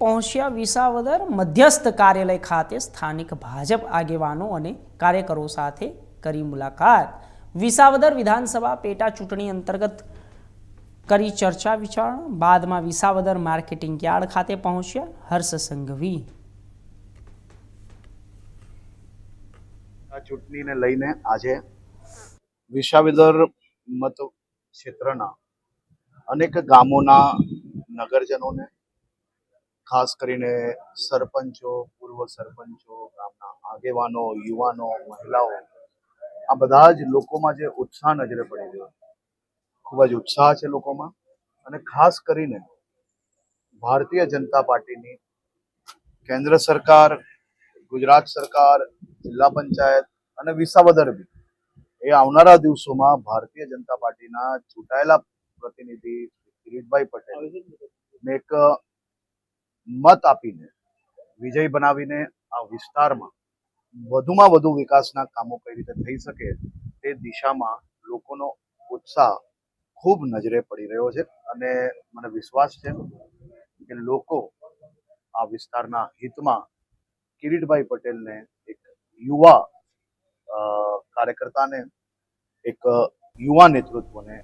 પહોંચ્યા વિસાવદર મધ્યસ્થ કાર્યાલય ખાતે સ્થાનિક ભાજપ આગેવાનો અને કાર્યકરો સાથે કરી મુલાકાત. વિસાવદર વિધાનસભા પેટા ચૂંટણી અંતર્ગત કરી ચર્ચા વિચારણા. બાદમાં વિસાવદર માર્કેટિંગ યાર્ડ ખાતે પહોંચ્યા હર્ષ સંઘવી. આ ચૂંટણીને લઈને આજે વિસાવદર મત ક્ષેત્રના અનેક ગામોના નગરજનોને ખાસ કરીને સરપંચો, પૂર્વ સરપંચો, ગામના આગેવાનો, યુવાનો, મહિલાઓ, આ બધા જ લોકોમાં જે ઉત્સાહ નજરે પડી રહ્યો ખૂબ જ ઉત્સાહ છે લોકોમાં અને ખાસ કરીને ભારતીય જનતા પાર્ટીની કેન્દ્ર સરકાર, ગુજરાત સરકાર, જિલ્લા પંચાયત અને વિસાવદર બી એ આવનારા દિવસોમાં ભારતીય જનતા પાર્ટીના ચૂંટાયેલા પ્રતિનિધિ કિરીટભાઈ પટેલ એક મત આપીને, વિજય બનાવીને આ વિસ્તારમાં વધુમાં વધુ વિકાસના કામો કઈ રીતે થઈ શકે તે દિશામાં લોકોનો ઉત્સાહ ખૂબ નજરે પડી રહ્યો છે અને મને વિશ્વાસ છે કે લોકો આ વિસ્તારના હિતમાં કિરીટભાઈ પટેલને એક યુવા કાર્યકર્તાને એક યુવા નેતૃત્વને